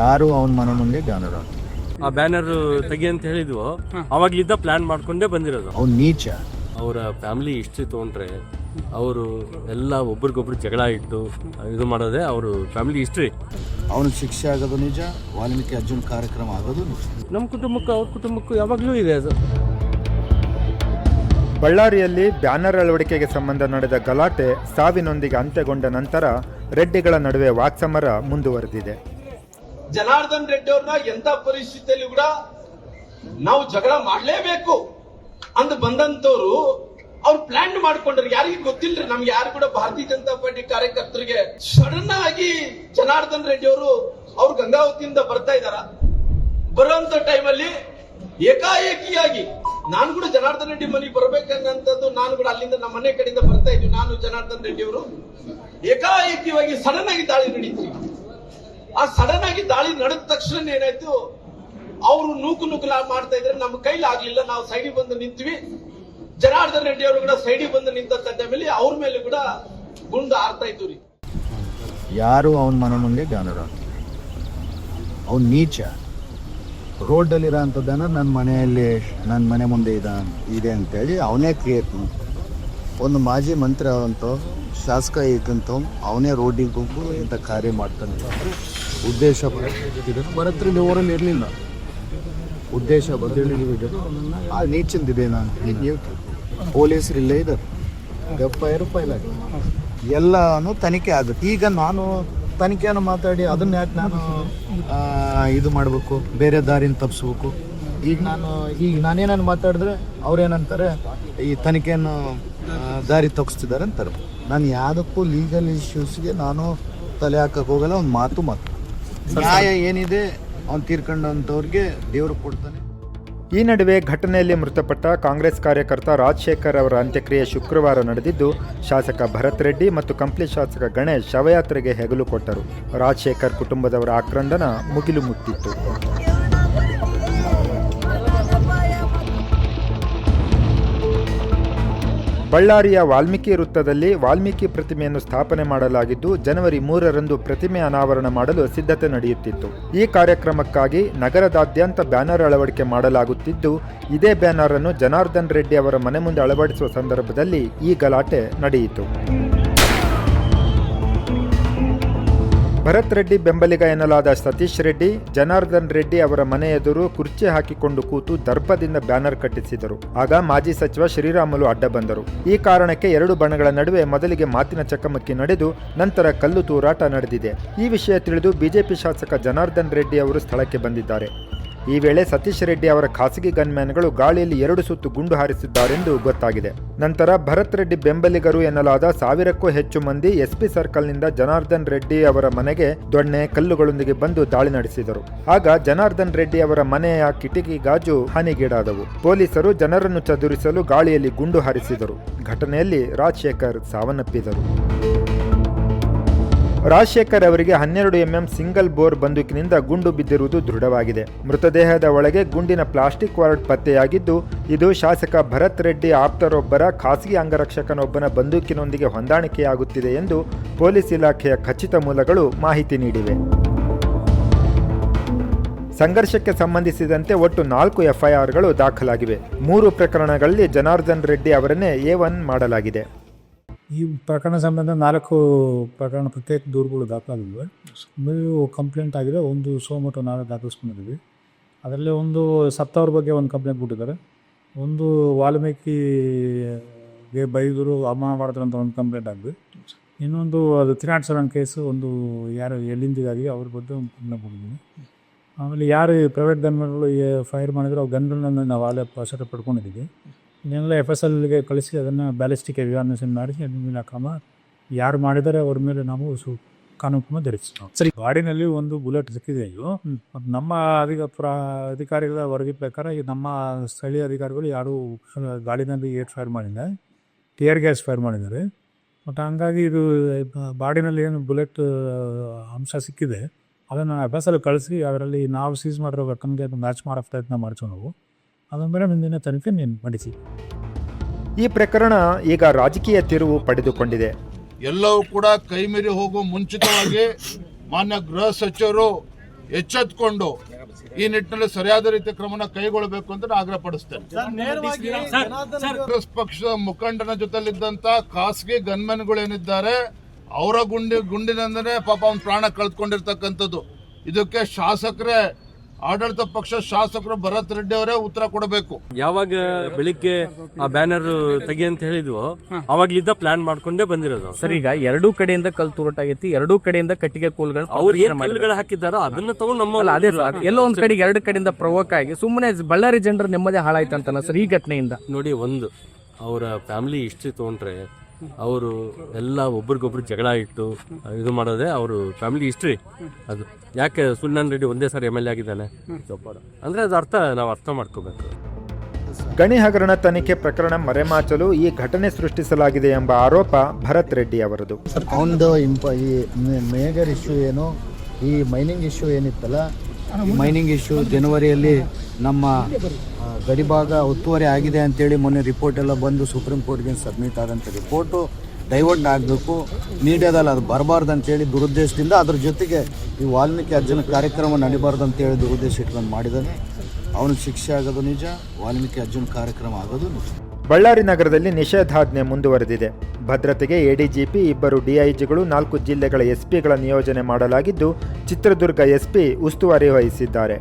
ಯಾರು ಅವನ ಮನೆ ಮುಂದೆ ಬ್ಯಾನರ್ ಆ ಬ್ಯಾನರ್ ತೆಗಿ ಅಂತ ಹೇಳಿದ್ವು ಇದ್ದ ಪ್ಲಾನ್ ಮಾಡ್ಕೊಂಡೇ ಬಂದಿರೋದು. ಅವ್ನು ನೀಚ. ಅವರ ಫ್ಯಾಮಿಲಿ ಹಿಸ್ಟ್ರಿ ತೊಗೊಂಡ್ರೆ ಅವರು ಎಲ್ಲ ಒಬ್ರಿಗೊಬ್ರು ಜಗಳ ಇಟ್ಟು ಇದು ಮಾಡೋದೇ ಅವರು ಫ್ಯಾಮಿಲಿ ಹಿಸ್ಟ್ರಿ. ಅವನಿಗೆ ಶಿಕ್ಷೆ ಆಗೋದು ನಿಜ ವಾಲ್ಮೀಕಿ ಅರ್ಜುನ್ ಕಾರ್ಯಕ್ರಮ ಆಗೋದು ನಿಜ. ನಮ್ಮ ಕುಟುಂಬಕ್ಕೂ ಅವ್ರ ಕುಟುಂಬಕ್ಕೂ ಯಾವಾಗಲೂ ಇದೆ ಅದು. ಬಳ್ಳಾರಿಯಲ್ಲಿ ಬ್ಯಾನರ್ ಅಳವಡಿಕೆಗೆ ಸಂಬಂಧ ನಡೆದ ಗಲಾಟೆ ಸಾವಿನೊಂದಿಗೆ ಅಂತ್ಯಗೊಂಡ ನಂತರ ರೆಡ್ಡಿಗಳ ನಡುವೆ ವಾಕ್ಸಮರ ಮುಂದುವರೆದಿದೆ. ಜನಾರ್ದನ್ ರೆಡ್ಡಿ ಅವ್ರನ್ನ ಎಂತ ಪರಿಸ್ಥಿತಿಯಲ್ಲಿ ಕೂಡ ನಾವು ಜಗಳ ಮಾಡಲೇಬೇಕು ಅಂದ್ ಬಂದಂತವ್ರು ಅವ್ರು ಪ್ಲಾನ್ ಮಾಡ್ಕೊಂಡ್ರು. ಯಾರಿಗೂ ಗೊತ್ತಿಲ್ರಿ, ನಮ್ಗೆ ಯಾರು ಕೂಡ ಭಾರತೀಯ ಜನತಾ ಪಾರ್ಟಿ ಕಾರ್ಯಕರ್ತರಿಗೆ ಸಡನ್ ಆಗಿ ಜನಾರ್ದನ್ ರೆಡ್ಡಿ ಅವರು ಅವ್ರು ಗಂಗಾವತಿಯಿಂದ ಬರ್ತಾ ಇದಾರ. ಬರುವಂತ ಟೈಮಲ್ಲಿ ಏಕಾಏಕಿಯಾಗಿ ನಾನು ಕೂಡ ಜನಾರ್ದನ್ ರೆಡ್ಡಿ ಮನೆಗೆ ಬರ್ಬೇಕನ್ನಂತದ್ದು ನಾನು ಕೂಡ ಅಲ್ಲಿಂದ ನಮ್ಮ ಮನೆ ಕಡೆಯಿಂದ ಬರ್ತಾ ಇದ್ವಿ. ನಾನು ಜನಾರ್ದನ್ ರೆಡ್ಡಿ ಅವರು ಏಕಾಏಕಿಯಾಗಿ ಸಡನ್ ಆಗಿ ದಾಳಿ ನಡೀತೀವಿ ಆ ಸಡನ್ ಆಗಿ ದಾಳಿ ನಡೆದ ತಕ್ಷಣ ಏನಾಯ್ತು? ಅವರು ನೂಕು ನೂಕಲ ಮಾಡ್ತಾ ಇದ್ರೆ ನಮ್ಮ ಕೈಲಿ ಆಗ್ಲಿಲ್ಲ, ನಾವು ಸೈಡಿಗೆ ಬಂದು ನಿಂತ್ವಿ. ಜನಾರ್ದನ್ ರೆಡ್ಡಿ ಅವರು ಕೂಡ ಸೈಡಿಗೆ ಬಂದು ನಿಂತ ಮೇಲೆ ಅವ್ರ ಮೇಲೆ ಕೂಡ ಗುಂಡು ಆರ್ತಾ ಇತ್ತು ರೀ. ಯಾರು ಅವನ ಮನೆ ಮುಂದೆ ಜಾನರ ಅವನ್ ನೀಚ. ರೋಡ್ ಅಲ್ಲಿ ನನ್ನ ಮನೆಯಲ್ಲಿ ನನ್ನ ಮನೆ ಮುಂದೆ ಇದೆ ಇದೆ ಅಂತೇಳಿ ಅವನೇ ಕ್ರಿಯೇಟ್ ಒಂದು ಮಾಜಿ ಮಂತ್ರಿ ಆದಂತ, ಶಾಸಕ ಇದ್ದಂತ, ಅವನೇ ರೋಡಿಗೆ ಹೋಗು ಇಂಥ ಕಾರ್ಯ ಮಾಡ್ತಾನೆ. ಉದ್ದೇಶ ಬರತ್ರ ಊರಲ್ಲಿ ಇರಲಿಲ್ಲ. ಉದ್ದೇಶ ಬದಲಿದೆ ಆ, ನೀಚಿಂದಿದೆ ನಾನು. ನೀವು ಪೊಲೀಸರು ಇಲ್ಲೇ ಇದ್ದಾರೆ. ಎಫ್ ಎಲ್ಲನೂ ಆಗಿದೆ ಎಲ್ಲಾನು ತನಿಖೆ ಆಗುತ್ತೆ. ಈಗ ನಾನು ತನಿಖೆಯನ್ನು ಮಾತಾಡಿ ಅದನ್ನ ಯಾಕೆ ನಾನು ಇದು ಮಾಡಬೇಕು? ಬೇರೆ ದಾರಿನ ತಪ್ಪಿಸ್ಬೇಕು ಈಗ ನಾನು, ಈಗ ನಾನೇನನ್ನು ಮಾತಾಡಿದ್ರೆ ಅವ್ರೇನಂತಾರೆ ಈ ತನಿಖೆಯನ್ನು ದಾರಿ ತಪ್ಪಿಸ್ತಿದ್ದಾರೆ ಅಂತಾರೆ. ನಾನು ಯಾವುದಕ್ಕೂ ಲೀಗಲ್ ಇಶ್ಯೂಸ್ಗೆ ನಾನು ತಲೆ ಹಾಕಕ್ಕೆ ಹೋಗಲ್ಲ, ಒಂದು ಮಾತು ಮಾತು ನ್ಯಾಯ ಏನಿದೆ ಅವ್ನು ತೀರ್ಕೊಂಡಂಥವ್ರಿಗೆ ದೇವರು ಕೊಡ್ತಾನೆ. ಈ ನಡುವೆ ಘಟನೆಯಲ್ಲಿ ಮೃತಪಟ್ಟ ಕಾಂಗ್ರೆಸ್ ಕಾರ್ಯಕರ್ತ ರಾಜಶೇಖರ್ ಅವರ ಅಂತ್ಯಕ್ರಿಯೆ ಶುಕ್ರವಾರ ನಡೆದಿದ್ದು ಶಾಸಕ ಭರತ್ ರೆಡ್ಡಿ ಮತ್ತು ಕಂಪ್ಲಿ ಶಾಸಕ ಗಣೇಶ್ ಶವಯಾತ್ರೆಗೆ ಹೆಗಲು ಕೊಟ್ಟರು. ರಾಜಶೇಖರ್ ಕುಟುಂಬದವರ ಆಕ್ರಂದನ ಮುಗಿಲು ಮುಟ್ಟಿತ್ತು. ಬಳ್ಳಾರಿಯ ವಾಲ್ಮೀಕಿ ವೃತ್ತದಲ್ಲಿ ವಾಲ್ಮೀಕಿ ಪ್ರತಿಮೆಯನ್ನು ಸ್ಥಾಪನೆ ಮಾಡಲಾಗಿದ್ದು, ಜನವರಿ ಮೂರರಂದು ಪ್ರತಿಮೆ ಅನಾವರಣ ಮಾಡಲು ಸಿದ್ಧತೆ ನಡೆಯುತ್ತಿತ್ತು. ಈ ಕಾರ್ಯಕ್ರಮಕ್ಕಾಗಿ ನಗರದಾದ್ಯಂತ ಬ್ಯಾನರ್ ಅಳವಡಿಕೆ ಮಾಡಲಾಗುತ್ತಿದ್ದು, ಇದೇ ಬ್ಯಾನರ್ ಅನ್ನು ಜನಾರ್ದನ್ ರೆಡ್ಡಿ ಅವರ ಮನೆ ಮುಂದೆ ಅಳವಡಿಸುವ ಸಂದರ್ಭದಲ್ಲಿ ಈ ಗಲಾಟೆ ನಡೆಯಿತು. ಭರತ್ ರೆಡ್ಡಿ ಬೆಂಬಲಿಗ ಎನ್ನಲಾದ ಸತೀಶ್ ರೆಡ್ಡಿ, ಜನಾರ್ದನ್ ರೆಡ್ಡಿ ಅವರ ಮನೆ ಎದುರು ಕುರ್ಚಿ ಹಾಕಿಕೊಂಡು ಕೂತು ದರ್ಪದಿಂದ ಬ್ಯಾನರ್ ಕಟ್ಟಿಸಿದರು. ಆಗ ಮಾಜಿ ಸಚಿವ ಶ್ರೀರಾಮುಲು ಅಡ್ಡ ಬಂದರು. ಈ ಕಾರಣಕ್ಕೆ ಎರಡು ಬಣಗಳ ನಡುವೆ ಮೊದಲಿಗೆ ಮಾತಿನ ಚಕಮಕಿ ನಡೆದು ನಂತರ ಕಲ್ಲು ತೂರಾಟ ನಡೆದಿದೆ. ಈ ವಿಷಯ ತಿಳಿದು ಬಿಜೆಪಿ ಶಾಸಕ ಜನಾರ್ದನ್ ರೆಡ್ಡಿ ಅವರು ಸ್ಥಳಕ್ಕೆ ಬಂದಿದ್ದಾರೆ. ಈ ವೇಳೆ ಸತೀಶ್ ರೆಡ್ಡಿ ಅವರ ಖಾಸಗಿ ಗನ್ಮ್ಯಾನ್ಗಳು ಗಾಳಿಯಲ್ಲಿ ಎರಡು ಸುತ್ತು ಗುಂಡು ಹಾರಿಸಿದ್ದಾರೆಂದು ಗೊತ್ತಾಗಿದೆ. ನಂತರ ಭರತ್ ರೆಡ್ಡಿ ಬೆಂಬಲಿಗರು ಎನ್ನಲಾದ ಸಾವಿರಕ್ಕೂ ಹೆಚ್ಚು ಮಂದಿ ಎಸ್ಪಿ ಸರ್ಕಲ್ನಿಂದ ಜನಾರ್ದನ್ ರೆಡ್ಡಿ ಅವರ ಮನೆಗೆ ದೊಣ್ಣೆ, ಕಲ್ಲುಗಳೊಂದಿಗೆ ಬಂದು ದಾಳಿ ನಡೆಸಿದರು. ಆಗ ಜನಾರ್ದನ್ ರೆಡ್ಡಿ ಅವರ ಮನೆಯ ಕಿಟಕಿ ಗಾಜು ಹಾನಿಗೀಡಾದವು. ಪೊಲೀಸರು ಜನರನ್ನು ಚದುರಿಸಲು ಗಾಳಿಯಲ್ಲಿ ಗುಂಡು ಹಾರಿಸಿದರು. ಘಟನೆಯಲ್ಲಿ ರಾಜಶೇಖರ್ ಸಾವನ್ನಪ್ಪಿದರು. ರಾಜಶೇಖರ್ ಅವರಿಗೆ ಹನ್ನೆರಡು ಎಂಎಂ ಸಿಂಗಲ್ ಬೋರ್ ಬಂದೂಕಿನಿಂದ ಗುಂಡು ಬಿದ್ದಿರುವುದು ದೃಢವಾಗಿದೆ. ಮೃತದೇಹದ ಒಳಗೆ ಗುಂಡಿನ ಪ್ಲಾಸ್ಟಿಕ್ ವಾರ್ಡ್ ಪತ್ತೆಯಾಗಿದ್ದು, ಇದು ಶಾಸಕ ಭರತ್ ರೆಡ್ಡಿ ಆಪ್ತರೊಬ್ಬರ ಖಾಸಗಿ ಅಂಗರಕ್ಷಕನೊಬ್ಬನ ಬಂದೂಕಿನೊಂದಿಗೆ ಹೊಂದಾಣಿಕೆಯಾಗುತ್ತಿದೆ ಎಂದು ಪೊಲೀಸ್ ಇಲಾಖೆಯ ಖಚಿತ ಮೂಲಗಳು ಮಾಹಿತಿ ನೀಡಿವೆ. ಸಂಘರ್ಷಕ್ಕೆ ಸಂಬಂಧಿಸಿದಂತೆ ಒಟ್ಟು ನಾಲ್ಕು ಎಫ್ಐಆರ್ಗಳು ದಾಖಲಾಗಿವೆ. ಮೂರು ಪ್ರಕರಣಗಳಲ್ಲಿ ಜನಾರ್ದನ್ ರೆಡ್ಡಿ ಅವರನ್ನೇ ಎ ಒನ್ ಮಾಡಲಾಗಿದೆ. ಈ ಪ್ರಕರಣ ಸಂಬಂಧ ನಾಲ್ಕು ಪ್ರಕರಣ ಪ್ರತ್ಯೇಕ ದೂರುಗಳು ದಾಖಲಾಗಿವೆ ಮೂರು ಕಂಪ್ಲೇಂಟ್ ಆಗಿದೆ, ಒಂದು ಸೋಮಟು ನಾಳೆ ದಾಖಲಿಸ್ಕೊಂಡಿದ್ದೀವಿ. ಅದರಲ್ಲಿ ಒಂದು ಸತ್ತವ್ರ ಬಗ್ಗೆ ಒಂದು ಕಂಪ್ಲೇಂಟ್ ಬಿಟ್ಟಿದ್ದಾರೆ ಒಂದು ವಾಲ್ಮೀಕಿಗೆ ಬೈದರು ಅಮ್ಮ ಮಾಡಿದ್ರು ಅಂತ ಒಂದು ಕಂಪ್ಲೇಂಟ್ ಆಗಿದೆ. ಇನ್ನೊಂದು ಅದು ತಿರಾಟ್ ಸರಣ್ ಕೇಸು, ಒಂದು ಯಾರು ಎಲ್ಲಿಂದಿಗಾಗಿ ಅವ್ರ ಬಗ್ಗೆ ಒಂದು ಕಂಪ್ಲೇಂಟ್ ಕೊಟ್ಟಿದ್ದೀನಿ. ಆಮೇಲೆ ಯಾರು ಪ್ರೈವೇಟ್ ಗನ್ಗಳು ಫೈರ್ ಮಾಡಿದ್ರು, ಅವ್ರ ಗನ್ಗಳನ್ನ ನಾವು ಆಲೇ ವಶಕ್ಕೆ ಪಡ್ಕೊಂಡಿದ್ದೀವಿ. ಇನ್ನೆಲ್ಲ ಎಫ್ ಎಸ್ ಎಲ್ಗೆ ಕಳಿಸಿ ಅದನ್ನು ಬ್ಯಾಲಿಸ್ಟಿಕ್ ಎವ್ಯಾಮಿನೇಷನ್ ಮಾಡಿಸಿ ಅದ್ರ ಮೇಲೆ ಕ್ರಮ. ಯಾರು ಮಾಡಿದರೆ ಅವ್ರ ಮೇಲೆ ನಾವು ಸು ಕಾನೂನು ಕ್ರಮ ಧರಿಸಿ ಸರಿ. ಗಾಡಿನಲ್ಲಿ ಒಂದು ಬುಲೆಟ್ ಸಿಕ್ಕಿದೆ ಇದು. ಮತ್ತು ನಮ್ಮ ಅಧಿಕ ಪ್ರ ಅಧಿಕಾರಿಗಳ ವರದಿ ಪ್ರಕಾರ ಈ ನಮ್ಮ ಸ್ಥಳೀಯ ಅಧಿಕಾರಿಗಳು ಯಾರು ಗಾಡಿನಲ್ಲಿ ಏರ್ ಫೈರ್ ಮಾಡಿಲ್ಲ ಟಿಯರ್ ಗ್ಯಾಸ್ ಫೈರ್ ಮಾಡಿದ್ದಾರೆ. ಮತ್ತು ಹಂಗಾಗಿ ಇದು ಬಾಡಿನಲ್ಲಿ ಏನು ಬುಲೆಟ್ ಅಂಶ ಸಿಕ್ಕಿದೆ ಅದನ್ನು ಅಭ್ಯಾಸಲ್ಲಿ ಕಳಿಸಿ ಅದರಲ್ಲಿ ನಾವು ಸೀಸ್ ಮಾಡಿರೋ ಅದು ಮ್ಯಾಚ್ ಮಾಡೋ ಪ್ರಯತ್ನ ಮಾಡ್ತೀವಿ ನಾವು. ಅದರ ಮೇಲೆ ಮುಂದಿನ ತನಿಖೆ ನೀನು ಮಾಡಿಸಿ. ಈ ಪ್ರಕರಣ ಈಗ ರಾಜಕೀಯ ತಿರುವು ಪಡೆದುಕೊಂಡಿದೆ. ಎಲ್ಲವೂ ಕೂಡ ಕೈಮೀರಿ ಹೋಗುವ ಮುಂಚಿತವಾಗಿ ಮಾನ್ಯ ಗೃಹ ಸಚಿವರು ಎಚ್ಚೆತ್ಕೊಂಡು ಈ ನಿಟ್ಟಿನಲ್ಲಿ ಸರಿಯಾದ ರೀತಿಯ ಕ್ರಮನ ಕೈಗೊಳ್ಳಬೇಕು ಅಂತ ನಾನು ಆಗ್ರಹ ಪಡಿಸ್ತೇನೆ. ಕಾಂಗ್ರೆಸ್ ಪಕ್ಷದ ಮುಖಂಡನ ಜೊತೆಲಿದ್ದಂತ ಖಾಸಗಿ ಗನ್ಮೆನ್ಗಳೇನಿದ್ದಾರೆ ಅವರ ಗುಂಡಿ ಗುಂಡಿನಂದನೆ ಪಾಪ ಅವ್ನ ಪ್ರಾಣ ಕಳ್ಕೊಂಡಿರ್ತಕ್ಕಂಥದ್ದು ಇದಕ್ಕೆ ಶಾಸಕರೇ ಆಡಳಿತ ಪಕ್ಷ ಶಾಸಕರು ಭರತ್ ರೆಡ್ಡಿ ಅವರೇ ಉತ್ತರ ಕೊಡಬೇಕು. ಯಾವಾಗ ಬೆಳಿಗ್ಗೆ ಆ ಬ್ಯಾನರ್ ತೆಗಿ ಅಂತ ಹೇಳಿದ್ವೋ ಅವಾಗ್ಲಿದ್ದ ಪ್ಲಾನ್ ಮಾಡ್ಕೊಂಡೇ ಬಂದಿರೋದು. ಸರ್ ಈಗ ಎರಡೂ ಕಡೆಯಿಂದ ಕಲ್ ತೂರಾಟಾಗೈತಿ ಎರಡೂ ಕಡೆಯಿಂದ ಕಟ್ಟಿಗೆ ಕೋಲ್ಗಳು ಅವ್ರು ಏನ್ ಕಲ್ಲುಗಳು ಹಾಕಿದ್ದಾರೋ ಅದನ್ನ ತಗೊಂಡು ನಮ್ಮ ಅಲ್ಲ ಅದೇ ಎಲ್ಲೋ ಒಂದ್ ಕಡೆಗೆ ಎರಡು ಕಡೆಯಿಂದ ಪ್ರವೋಕ್ ಆಗಿ ಸುಮ್ಮನೆ ಬಳ್ಳಾರಿ ಜನರ ನೆಮ್ಮದಿ ಹಾಳಾಯ್ತಂತ ಸರ್ ಈ ಘಟನೆಯಿಂದ. ನೋಡಿ ಒಂದು ಅವರ ಫ್ಯಾಮಿಲಿ ಹಿಸ್ಟ್ರಿ ತೊಗೊಂಡ್ರೆ ಅವರು ಎಲ್ಲ ಒಬ್ರಿಗೊಬ್ರು ಜಗಳ ಇಟ್ಟು ಇದು ಮಾಡೋದೇ ಅವರು ಫ್ಯಾಮಿಲಿ ಹಿಸ್ಟ್ರಿ ಅದು ಯಾಕೆ ಸುಲ್ನಾನ್ ರೆಡ್ಡಿ ಒಂದೇ ಸಾರಿ ಎಂ ಎಲ್ ಎ ಆಗಿದ್ದಾನೆ? ಅಂದ್ರೆ ಅದು ಅರ್ಥ ನಾವು ಅರ್ಥ ಮಾಡ್ಕೋಬೇಕು. ಗಣಿ ಹಗರಣ ತನಿಖೆ ಪ್ರಕರಣ ಮರೆಮಾಚಲು ಈ ಘಟನೆ ಸೃಷ್ಟಿಸಲಾಗಿದೆ ಎಂಬ ಆರೋಪ ಭರತ್ ರೆಡ್ಡಿ ಅವರದು. ಅವನದು ಇಂಪ ಈ ಮೇಜರ್ ಇಶ್ಯೂ ಏನು ಈ ಮೈನಿಂಗ್ ಇಶ್ಯೂ ಏನಿತ್ತಲ್ಲ ಮೈನಿಂಗ್ ಇಶ್ಯೂ ಜನವರಿಯಲ್ಲಿ ನಮ್ಮ ಗಡಿಭಾಗ ಒತ್ತುವರಿ ಆಗಿದೆ ಅಂತೇಳಿ ಮೊನ್ನೆ ರಿಪೋರ್ಟ್ ಎಲ್ಲ ಬಂದು ಸುಪ್ರೀಂ ಕೋರ್ಟ್ಗೆ ಸಬ್ಮಿಟ್ ಆದಂಥ ರಿಪೋರ್ಟು ಡೈವರ್ಟ್ ಆಗಬೇಕು. ಮೀಡಿಯಾದಲ್ಲಿ ಅದು ಬರಬಾರ್ದು ಅಂತೇಳಿ ದುರುದ್ದೇಶದಿಂದ ಅದ್ರ ಜೊತೆಗೆ ಈ ವಾಲ್ಮೀಕಿ ಅರ್ಜುನ ಕಾರ್ಯಕ್ರಮ ನಡಿಬಾರ್ದು ಅಂತೇಳಿ ದುರುದ್ದೇಶ ಇಟ್ಕೊಂಡು ಮಾಡಿದ್ದಾನೆ. ಅವನಿಗೆ ಶಿಕ್ಷೆ ಆಗೋದು ನಿಜ, ವಾಲ್ಮೀಕಿ ಅರ್ಜುನ ಕಾರ್ಯಕ್ರಮ ಆಗೋದು ಬಳ್ಳಾರಿ ನಗರದಲ್ಲಿ ನಿಷೇಧಾಜ್ಞೆ ಮುಂದುವರೆದಿದೆ. ಭದ್ರತೆಗೆ ಎಡಿಜಿಪಿ ಇಬ್ಬರು ಡಿಐಜಿಗಳು ನಾಲ್ಕು ಜಿಲ್ಲೆಗಳ ಎಸ್ಪಿಗಳ ನಿಯೋಜನೆ ಮಾಡಲಾಗಿದ್ದು ಚಿತ್ರದುರ್ಗ ಎಸ್ಪಿ ಉಸ್ತುವಾರಿ ವಹಿಸಿದ್ದಾರೆ.